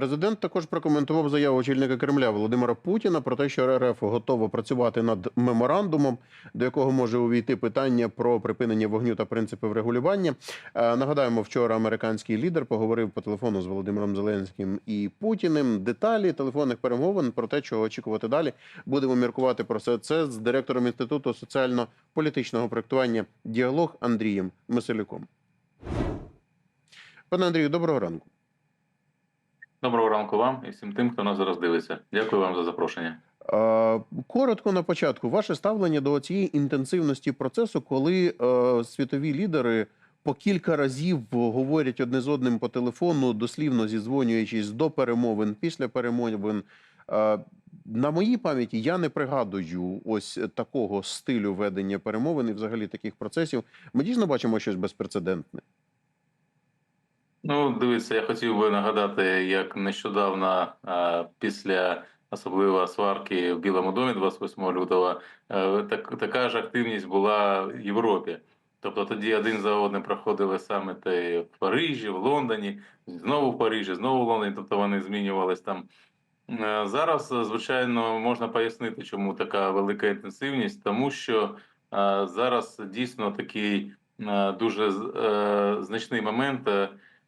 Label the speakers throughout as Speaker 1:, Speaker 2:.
Speaker 1: Президент також прокоментував заяву очільника Кремля Володимира Путіна про те, що РФ готова працювати над меморандумом, до якого може увійти питання про припинення вогню та принципи врегулювання. Е, Нагадаємо, вчора американський лідер поговорив по телефону з Володимиром Зеленським і Путіним. Деталі телефонних перемовин про те, чого очікувати далі, будемо міркувати про все це з директором інституту соціально-політичного проектування діалог Андрієм Миселюком. Пане Андрію, доброго ранку.
Speaker 2: Доброго ранку вам і всім тим, хто нас зараз дивиться. Дякую вам за запрошення.
Speaker 1: Коротко на початку, ваше ставлення до цієї інтенсивності процесу, коли е, світові лідери по кілька разів говорять одне з одним по телефону, дослівно зізвонюючись до перемовин, після перемовин. Е, на моїй пам'яті я не пригадую ось такого стилю ведення перемовин і взагалі таких процесів. Ми дійсно бачимо щось безпрецедентне.
Speaker 2: Ну, дивіться, я хотів би нагадати, як нещодавно, після особливо сварки в Білому домі 28 лютого, е, так, така ж активність була в Європі. Тобто тоді один за одним проходили саміти в Парижі, в Лондоні, знову в Парижі, знову в Лондоні. Тобто вони змінювались там. Е, Зараз, звичайно, можна пояснити, чому така велика інтенсивність, тому що е, зараз дійсно такий дуже значний момент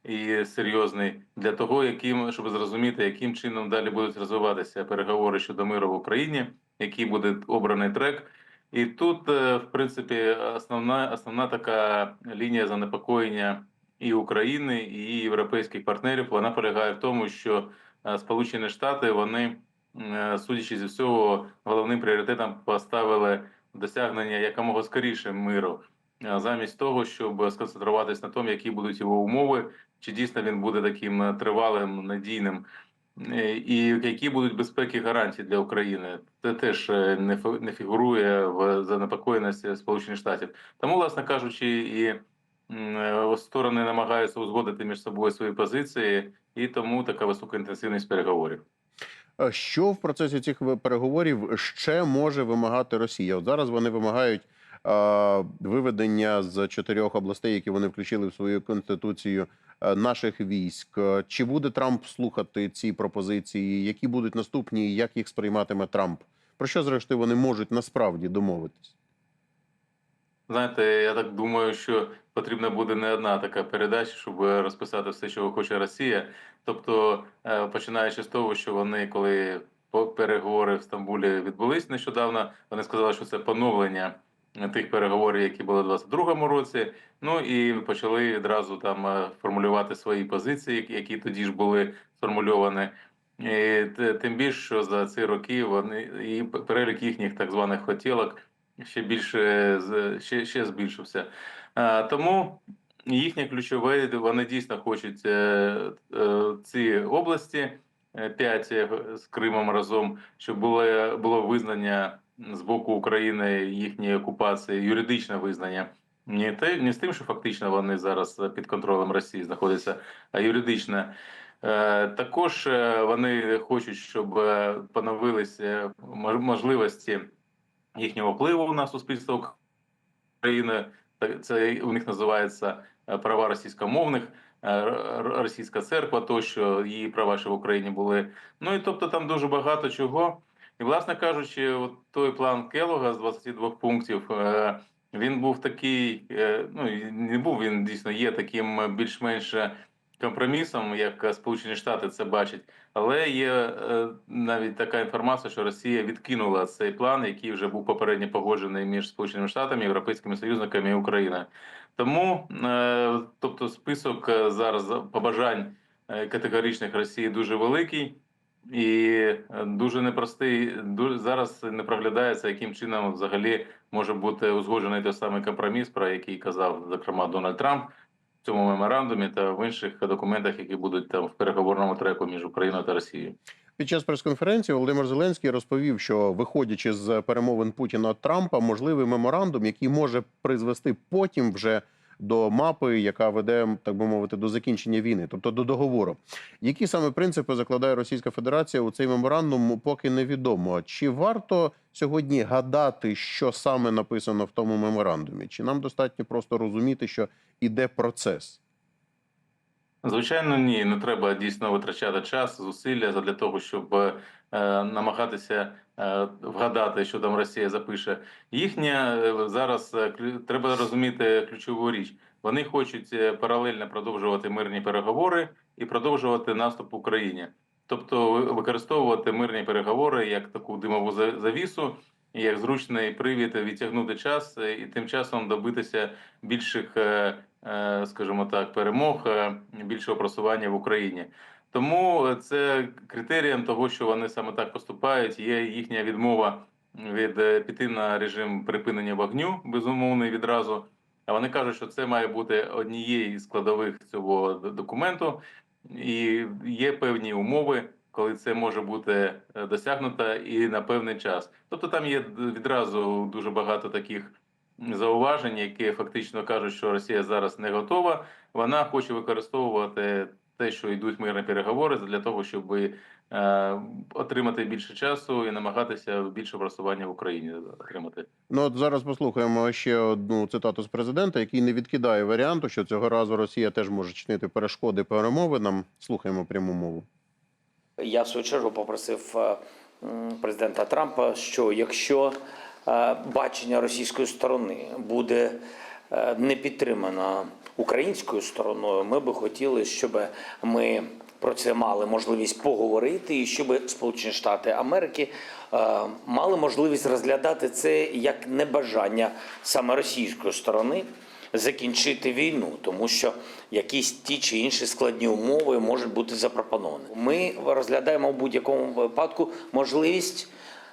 Speaker 2: і серйозний для того, яким щоб зрозуміти, яким чином далі будуть розвиватися переговори щодо миру в Україні, який буде обраний трек. І тут, е, в принципі, основна основна така лінія занепокоєння і України, і європейських партнерів вона полягає в тому, що е, Сполучені Штати вони, е, судячи зі всього, головним пріоритетом поставили досягнення якомога скоріше миру, замість того, щоб сконцентруватись на тому, які будуть його умови, чи дійсно він буде таким е, тривалим, надійним. Е, І які будуть безпеки гарантії для України, це теж е, не фігурує в занепокоєності Сполучених Штатів. Тому, власне кажучи, і е, сторони намагаються узгодити між собою свої позиції, і тому така висока інтенсивність переговорів.
Speaker 1: Е, Що в процесі цих переговорів ще може вимагати Росія? От зараз вони вимагають е, виведення з чотирьох областей, які вони включили в свою конституцію е, наших військ. Чи буде Трамп слухати ці пропозиції? Які будуть наступні? Як їх сприйматиме Трамп? Про що зрештою вони можуть насправді домовитись?
Speaker 2: Знаєте, я так думаю, що потрібна буде не одна така передача, щоб розписати все, що хоче Росія. Тобто, е, починаючи з того, що вони, коли переговори в Стамбулі відбулись нещодавно, вони сказали, що це поновлення тих переговорів, які були у 22-му році. Ну і почали відразу там е, формулювати свої позиції, які- тоді ж були сформульовані. І тим більше, що за ці роки вони і перелік їхніх так званих хотілок ще більше з- ще, ще збільшився. А, тому їхнє ключове, вони дійсно хочуть е, е, ці області, е, п'ять е, з Кримом разом, щоб було, було визнання з боку України їхньої окупації, юридичне визнання. Не те, не з тим, що фактично вони зараз під контролем Росії знаходяться, а юридичне. Е, Також е, вони хочуть, щоб е, поновилися можливості їхнього впливу на суспільство України. Це у них називається е, права російськомовних, е, російська церква, тощо її права ще в Україні були. Ну і тобто там дуже багато чого. І, власне кажучи, от той план Келога з 22 пунктів. е, Він був такий, е, ну не був він дійсно є таким е, більш-менш компромісом, як Сполучені Штати це бачать. Але є е, навіть така інформація, що Росія відкинула цей план, який вже був попередньо погоджений між Сполученими Штатами, Європейськими союзниками і Україною. Тому, е, тобто, список е, зараз побажань категоричних Росії дуже великий. І дуже непростий, дуже зараз не проглядається, яким чином взагалі може бути узгоджений той самий компроміс, про який казав зокрема Дональд Трамп цьому меморандумі та в інших документах, які будуть там в переговорному треку між Україною та Росією.
Speaker 1: Під час прес-конференції Володимир Зеленський розповів, що виходячи з перемовин Путіна Трампа, можливий меморандум, який може призвести потім вже до мапи, яка веде, так би мовити, до закінчення війни, тобто до договору. Які саме принципи закладає Російська Федерація у цей меморандум, поки невідомо. Чи варто сьогодні гадати, що саме написано в тому меморандумі? Чи нам достатньо просто розуміти, що іде процес?
Speaker 2: Звичайно, ні. Не треба дійсно витрачати час, зусилля для того, щоб е, намагатися вгадати, що там Росія запише. Їхня е, зараз е, треба розуміти ключову річ. Вони хочуть е, паралельно продовжувати мирні переговори і продовжувати наступ в Україні. Тобто використовувати мирні переговори як таку димову за- завісу, як зручний привід відтягнути час е, і тим часом добитися більших, е, е, скажімо так, перемог, е, більшого просування в Україні. Тому це критерієм того, що вони саме так поступають, є їхня відмова від е, піти на режим припинення вогню, безумовно, відразу. А вони кажуть, що це має бути однією з складових цього документу, і є певні умови, коли це може бути е, досягнуто і на певний час. Тобто там є відразу дуже багато таких зауважень, які фактично кажуть, що Росія зараз не готова. Вона хоче використовувати те, що йдуть мирні переговори, для того, щоб е, отримати більше часу і намагатися більше просування в Україні отримати.
Speaker 1: Ну от зараз послухаємо ще одну цитату з президента, який не відкидає варіанту, що цього разу Росія теж може чинити перешкоди перемовинам. Слухаємо пряму мову.
Speaker 3: Я в свою чергу попросив е, президента Трампа, що якщо е, бачення російської сторони буде не підтримано українською стороною, ми би хотіли, щоб ми про це мали можливість поговорити, і щоб Сполучені Штати Америки е, мали можливість розглядати це як небажання саме російської сторони закінчити війну, тому що якісь ті чи інші складні умови можуть бути запропоновані. Ми розглядаємо в будь-якому випадку можливість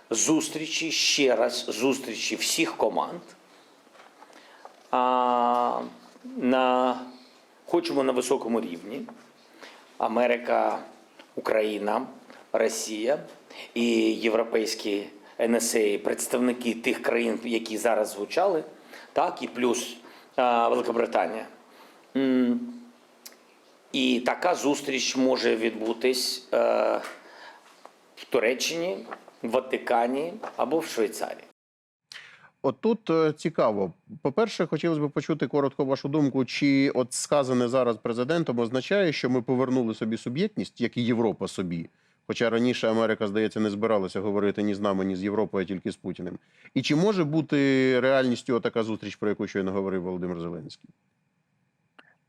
Speaker 3: зустрічі ще раз зустрічі всіх команд. А, на, хочемо на високому рівні. Америка, Україна, Росія і європейські НСА, представники тих країн, які зараз звучали, так, і плюс а, Великобританія. І така зустріч може відбутись е, в Туреччині, в Ватикані або в Швейцарії.
Speaker 1: От тут е, цікаво. По-перше, хотілося б почути коротко вашу думку, чи от сказане зараз президентом означає, що ми повернули собі суб'єктність, як і Європа собі. Хоча раніше Америка, здається, не збиралася говорити ні з нами, ні з Європою, а тільки з Путіним. І чи може бути реальністю така зустріч, про яку щойно говорив Володимир Зеленський?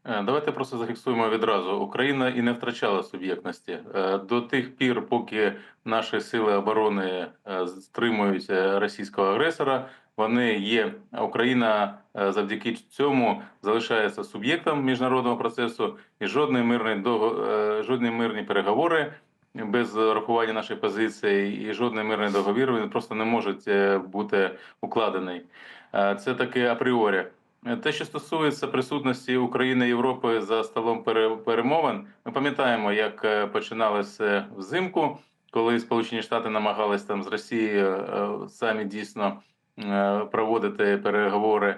Speaker 2: Е, Давайте просто зафіксуємо відразу. Україна і не втрачала суб'єктності Е, до тих пір, поки наші сили оборони стримують російського агресора. Вони є Україна е, завдяки цьому залишається суб'єктом міжнародного процесу, і жодний мирний дого- е, жодні мирні переговори без рахування нашої позиції і жодний мирний договір він просто не може е, бути укладений. Це таке апріорі. Те, що стосується присутності України і Європи за столом перемовин, ми пам'ятаємо, як починалося взимку, коли Сполучені Штати намагались там з Росією е, самі дійсно проводити переговори,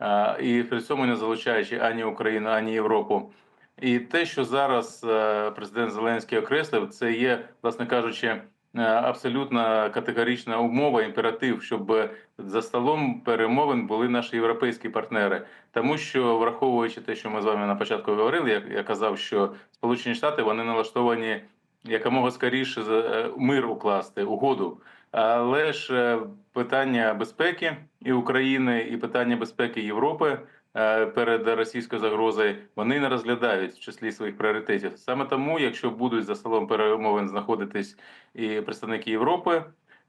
Speaker 2: е, і при цьому не залучаючи ані Україну, ані Європу. І те, що зараз е, президент Зеленський окреслив, це є, власне кажучи, е, абсолютно категорична умова, імператив, щоб за столом перемовин були наші європейські партнери, тому що враховуючи те, що ми з вами на початку говорили, я, я казав, що Сполучені Штати вони налаштовані якомога скоріше е, мир укласти, угоду. Але ж е, питання безпеки і України, і питання безпеки Європи е, перед російською загрозою вони не розглядають в числі своїх пріоритетів. Саме тому, якщо будуть за столом перемовин знаходитись і представники Європи,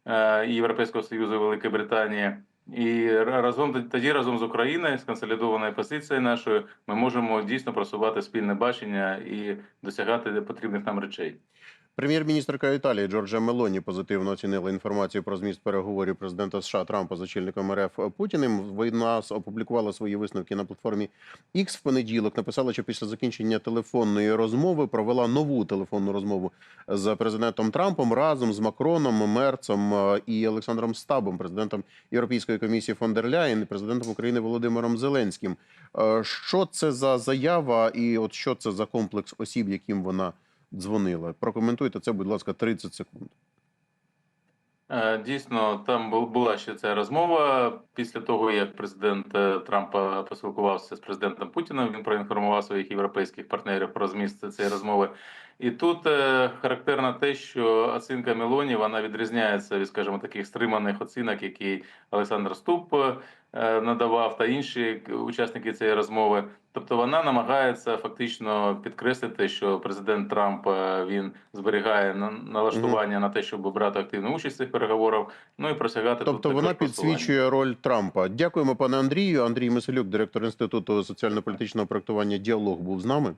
Speaker 2: е, і Європейського Союзу, і Великої Британії. І ра- разом тоді разом з Україною з консолідованою позицією нашою ми можемо дійсно просувати спільне бачення і досягати потрібних нам речей.
Speaker 1: Прем'єр-міністрка Італії Джорджа Мелоні позитивно оцінила інформацію про зміст переговорів президента США Трампа з очільником РФ Путіним. Вона опублікувала свої висновки на платформі X в понеділок. Написала, що після закінчення телефонної розмови провела нову телефонну розмову з президентом Трампом разом з Макроном, Мерцем е, і Олександром Стабом, президентом Європейської комісії фон дер Ляєн і президентом України Володимиром Зеленським. Е, Що це за заява, і от що це за комплекс осіб, яким вона дзвонила? Прокоментуйте це, будь ласка, 30 секунд.
Speaker 2: Е, Дійсно, там бу- була ще ця розмова після того, як президент е, Трамп е, поспілкувався з президентом Путіним. Він проінформував своїх європейських партнерів про зміст цієї розмови. І тут е, характерно те, що оцінка Мелоні вона відрізняється від, скажімо, таких стриманих оцінок, які Олександр Ступ надавав та інші учасники цієї розмови. Тобто вона намагається фактично підкреслити, що президент Трамп е, він зберігає на- налаштування на те, щоб брати активну участь в цих переговорах. Ну і просягати
Speaker 1: Тобто
Speaker 2: тут
Speaker 1: вона підсвічує роль Трампа. Дякуємо, пане Андрію. Андрій Миселюк, директор інституту соціально-політичного проектування Діалог, був з нами.